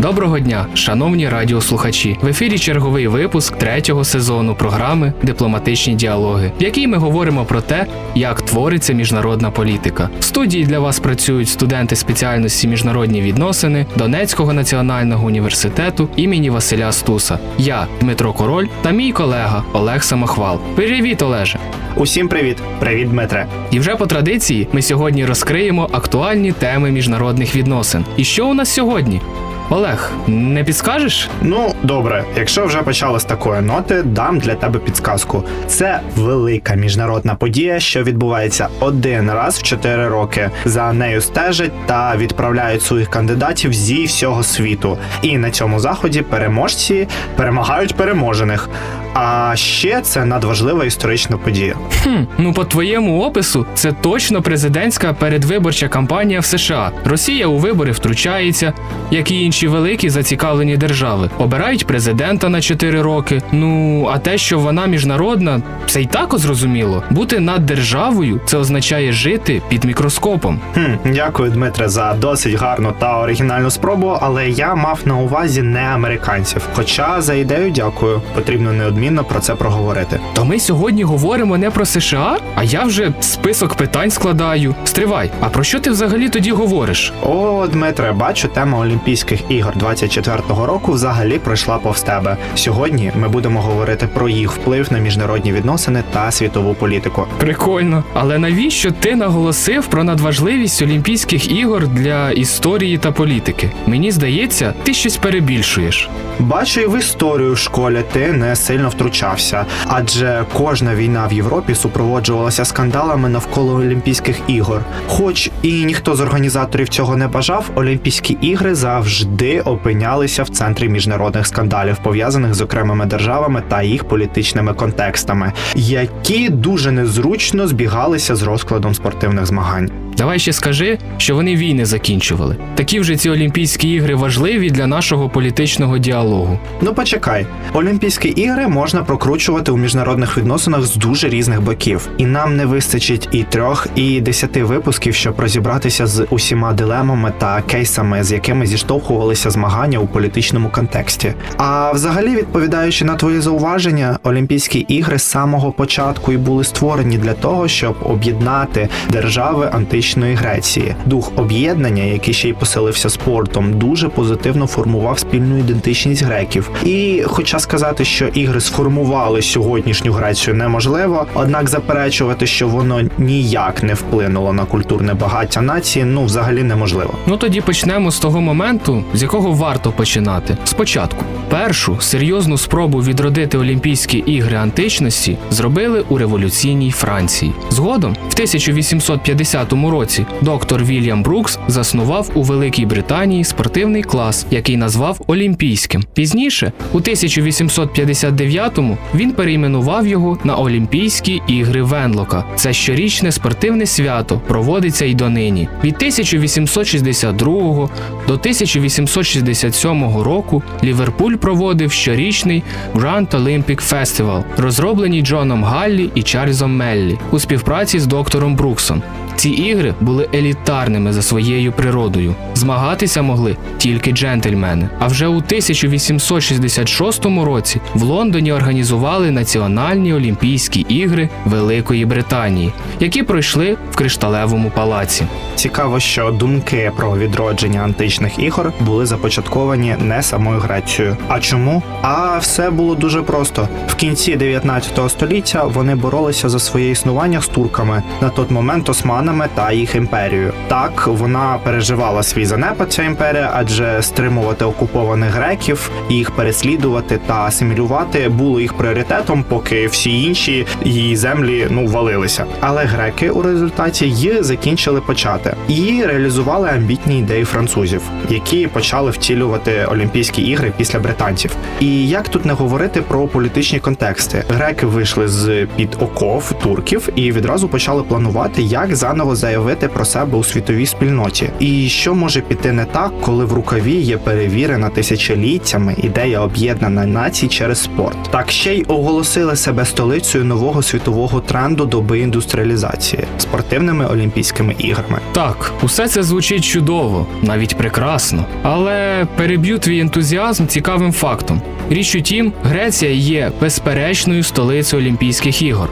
Доброго дня, шановні радіослухачі. В ефірі черговий випуск третього сезону програми Дипломатичні діалоги, в якій ми говоримо про те, як твориться міжнародна політика. В студії для вас працюють студенти спеціальності міжнародні відносини Донецького національного університету імені Василя Стуса. Я Дмитро Король та мій колега Олег Самохвал. Привіт, Олеже! Усім привіт! Привіт, Дмитре. І вже по традиції ми сьогодні розкриємо актуальні теми міжнародних відносин. І що у нас сьогодні? Олег, не підскажеш? Ну, добре, якщо вже почали з такої ноти, дам для тебе підсказку. Це велика міжнародна подія, що відбувається один раз в 4 роки. За нею стежать та відправляють своїх кандидатів зі всього світу. І на цьому заході переможці перемагають переможених. А ще це надважлива історична подія. Хм, ну по твоєму опису, це точно президентська передвиборча кампанія в США. Росія у вибори втручається, як і інші великі зацікавлені держави. Обирають президента на 4 роки. Ну а те, що вона міжнародна, це й так зрозуміло. Бути над державою це означає жити під мікроскопом. Хм, дякую, Дмитре, за досить гарну та оригінальну спробу, але я мав на увазі не американців. Хоча за ідею дякую, потрібно неодмінно про це проговорити. То ми сьогодні говоримо не про США, а я вже список питань складаю. Стривай, а про що ти взагалі тоді говориш? О, Дмитре, бачу, тема Олімпійських ігор 24-го року взагалі пройшла повз тебе. Сьогодні ми будемо говорити про їх вплив на міжнародні відносини та світову політику. Прикольно. Але навіщо ти наголосив про надважливість Олімпійських ігор для історії та політики? Мені здається, ти щось перебільшуєш. Бачу, і в історію в школі ти не сильно втручався, адже кожна війна в Європі супроводжувалася скандалами навколо Олімпійських ігор. Хоч і ніхто з організаторів цього не бажав, Олімпійські ігри завжди опинялися в центрі міжнародних скандалів, пов'язаних з окремими державами та їх політичними контекстами, які дуже незручно збігалися з розкладом спортивних змагань. Давай ще скажи, що вони війни закінчували. Такі вже ці Олімпійські ігри важливі для нашого політичного діалогу. Ну почекай, Олімпійські ігри можна прокручувати у міжнародних відносинах з дуже різних боків, і нам не вистачить і трьох, і десяти випусків, щоб розібратися з усіма дилемами та кейсами, з якими зіштовхувалися змагання у політичному контексті. А взагалі, відповідаючи на твої зауваження, Олімпійські ігри з самого початку і були створені для того, щоб об'єднати держави античної Греції. Дух об'єднання, який ще й поселився спортом, дуже позитивно формував спільну ідентичність греків. І хоча сказати, що ігри сформували сьогоднішню Грецію неможливо, однак заперечувати, що воно ніяк не вплинуло на культурне багаття нації, ну взагалі неможливо. Ну тоді почнемо з того моменту, з якого варто починати. Спочатку, першу серйозну спробу відродити Олімпійські ігри античності зробили у революційній Франції. Згодом, в 1850 році, доктор Вільям Брукс заснував у Великій Британії спортивний клас, який назвав Олімпійським. Пізніше, у 1859-му, він перейменував його на Олімпійські ігри Венлока. Це щорічне спортивне свято проводиться й донині. Від 1862 до 1867 року Ліверпуль проводив щорічний Grand Olympic Festival, розроблений Джоном Галлі і Чарльзом Меллі у співпраці з доктором Бруксом. Ці ігри були елітарними за своєю природою. Змагатися могли тільки джентльмени. А вже у 1866 році в Лондоні організували Національні Олімпійські ігри Великої Британії, які пройшли в кришталевому палаці. Цікаво, що думки про відродження античних ігор були започатковані не самою Грецією. А чому? А все було дуже просто. В кінці 19 століття вони боролися за своє існування з турками. На той момент османи османами та їх імперією. Так вона переживала свій занепад ця імперія, адже стримувати окупованих греків, їх переслідувати та асимілювати було їх пріоритетом, поки всі інші її землі ну валилися. Але греки у результаті її закінчили почати і реалізували амбітні ідеї французів, які почали втілювати Олімпійські ігри після британців. І як тут не говорити про політичні контексти? Греки вийшли з під оков турків і відразу почали планувати, як заново заявити про себе у світовій спільноті. І що може піти не так, коли в рукаві є перевірена тисячоліттями ідея об'єднання націй через спорт. Так ще й оголосили себе столицею нового світового тренду доби індустріалізації спортивними олімпійськими іграми. Так, усе це звучить чудово, навіть прекрасно. Але переб'ю твій ентузіазм цікавим фактом. Річ у тім, Греція є безперечною столицею Олімпійських ігор.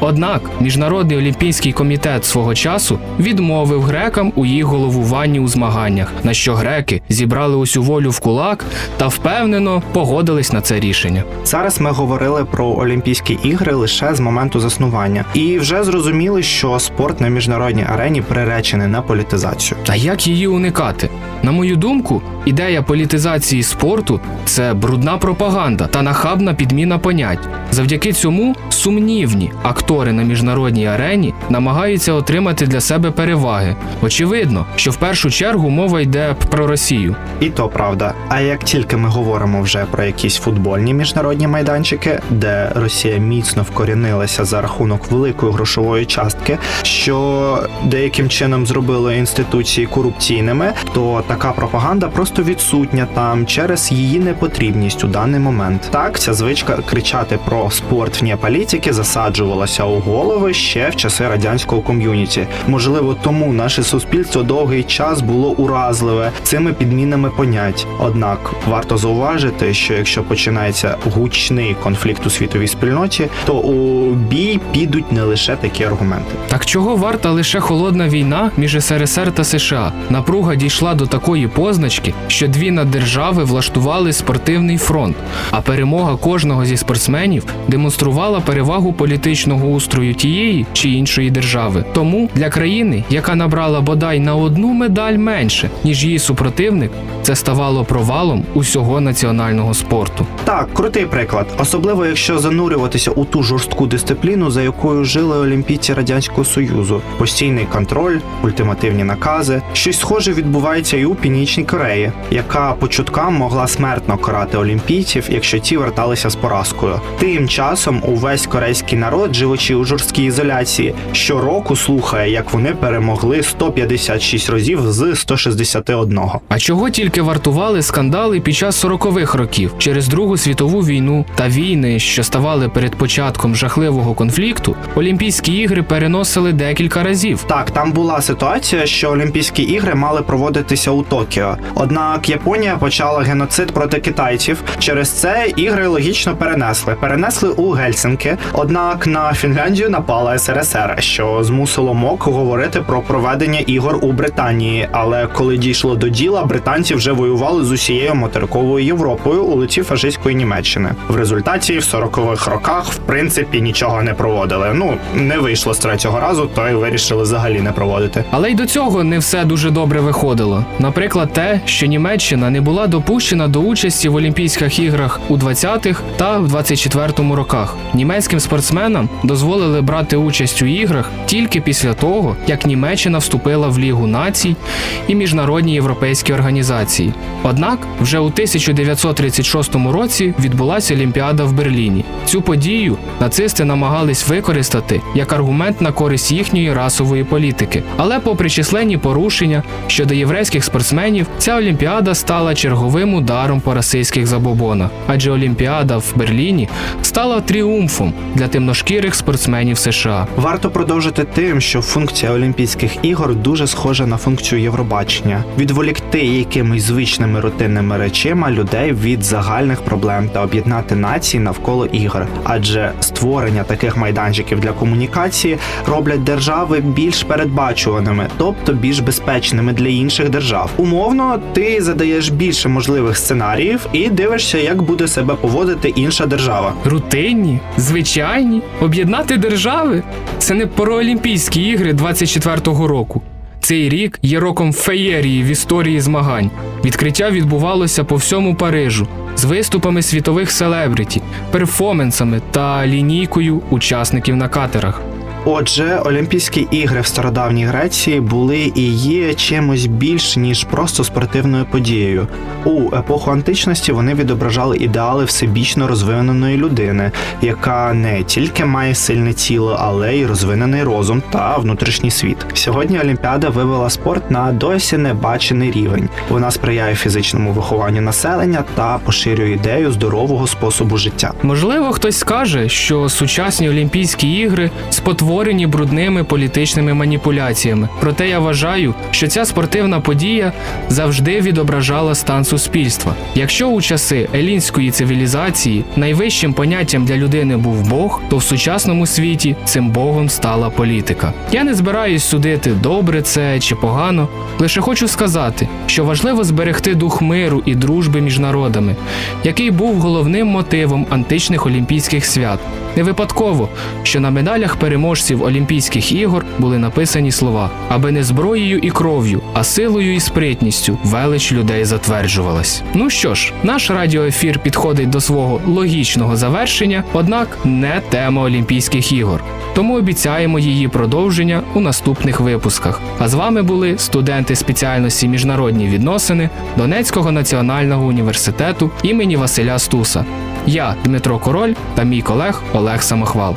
Однак Міжнародний олімпійський комітет свого часу відмовив грекам у їх головуванні у змаганнях, на що греки зібрали усю волю в кулак та впевнено погодились на це рішення. Зараз ми говорили про Олімпійські ігри лише з моменту заснування, і вже зрозуміли, що спорт на міжнародній арені приречений на політизацію. Та як її уникати? На мою думку, ідея політизації спорту це брудна пропаганда та нахабна підміна понять. Завдяки цьому сумнівні актори на міжнародній арені намагаються отримати для себе переваги. Очевидно, що в першу чергу мова йде про Росію. І то правда. А як тільки ми говоримо вже про якісь футбольні міжнародні майданчики, де Росія міцно вкорінилася за рахунок великої грошової частки, що деяким чином зробило інституції корупційними, то така пропаганда просто відсутня там через її непотрібність у даний момент. Так, ця звичка кричати про спорт вне політики засаджувалася у голови ще в часи радянського ком'юніті. Можливо, тому наше суспільство довгий час було уразливе цими підмінами понять. Однак варто зауважити, що якщо починається гучний конфлікт у світовій спільноті, то у бій підуть не лише такі аргументи. Так чого варта лише холодна війна між СРСР та США? Напруга дійшла до такої позначки, що дві наддержави влаштували спортивний фронт, а перемога кожного зі спортсменів демонструвала перевагу політичного устрою тієї чи іншої держави. Тому для країни, яка набрала бодай на одну медаль менше, ніж її супротивник, це ставало провалом усього національного спорту. Так, крутий приклад, особливо якщо занурюватися у ту жорстку дисципліну, за якою жили олімпійці радянського союзу, постійний контроль, ультимативні накази. Щось схоже відбувається і у Північній Кореї, яка по чуткам могла смертно карати олімпійців, якщо ті верталися з поразкою. Тим часом увесь корейський народ, живучи у жорсткій ізоляції, щороку слухає, як вони перемогли 156 разів з 161. А чого тільки вартували скандали під час 40-х років через Другу світову війну та війни, що ставали перед початком жахливого конфлікту, Олімпійські ігри переносили декілька разів. Так, там була ситуація, що Олімпійські ігри мали проводитися у Токіо. Однак Японія почала геноцид проти китайців. Через це ігри логічно перенесли. Перенесли у Гельсинки. Однак на Фінляндію напала СРСР, що змусило МОК говорити про проведення ігор у Британії. Але коли дійшло до діла, британці вже воювали з усією материковою Європою у лиці фашистської Німеччини. В результаті в 40-х роках в принципі нічого не проводили. Ну не вийшло з третього разу, то й вирішили взагалі не проводити. Але й до цього не все дуже добре виходило. Наприклад, те, що Німеччина не була допущена до участі в Олімпійських іграх у 20-х та в 24-му роках. Німецьким спортсменам дозволили брати участь у іграх тільки після того, як Німеччина вступила в Лігу націй і міжнародні європейські організації. Однак вже у 1936 році відбулася Олімпіада в Берліні. Цю подію нацисти намагались використати як аргумент на користь їхньої расової політики. Але, попри численні порушення щодо єврейських спортсменів, ця олімпіада стала черговим ударом по расистських забобонах, адже Олімпіада в Берліні стала тріумфом для темношкірих спортсменів США. Варто продовжити тим, що функція Олімпійських ігор дуже схожа на функцію Євробачення відволікти якимись звичними рутинними речима людей від загальних проблем та об'єднати нації навколо ігор. Адже створення таких майданчиків для комунікації роблять держави більш передбачуваними, тобто більш безпечними для інших держав. Умовно, ти задаєш більше можливих сценаріїв і дивишся, як буде себе поводити інша держава. Рутинні, звичайні, об'єднати держави. Це не параолімпійські ігри 24-го року. Цей рік є роком феєрії в історії змагань. Відкриття відбувалося по всьому Парижу з виступами світових селебриті, перформансами та лінійкою учасників на катерах. Отже, Олімпійські ігри в стародавній Греції були і є чимось більш ніж просто спортивною подією. У епоху античності вони відображали ідеали всебічно розвиненої людини, яка не тільки має сильне тіло, але й розвинений розум та внутрішній світ. Сьогодні Олімпіада вивела спорт на досі небачений рівень. Вона сприяє фізичному вихованню населення та поширює ідею здорового способу життя. Можливо, хтось скаже, що сучасні Олімпійські ігри спотворені брудними політичними маніпуляціями. Проте я вважаю, що ця спортивна подія завжди відображала стан суспільства. Якщо у часи елінської цивілізації найвищим поняттям для людини був Бог, то в сучасному світі цим Богом стала політика. Я не збираюсь судити, добре це чи погано. Лише хочу сказати, що важливо зберегти дух миру і дружби між народами, який був головним мотивом античних олімпійських свят. Не випадково, що на медалях переможців Олімпійських ігор були написані слова, аби не зброєю і кров'ю, а силою і спритністю велич людей затверджувалась. Ну що ж, наш радіоефір підходить до свого логічного завершення, однак не тема Олімпійських ігор. Тому обіцяємо її продовження у наступних випусках. А з вами були студенти спеціальності міжнародні відносини Донецького національного університету імені Василя Стуса. Я Дмитро Король та мій колег Олег Самохвал.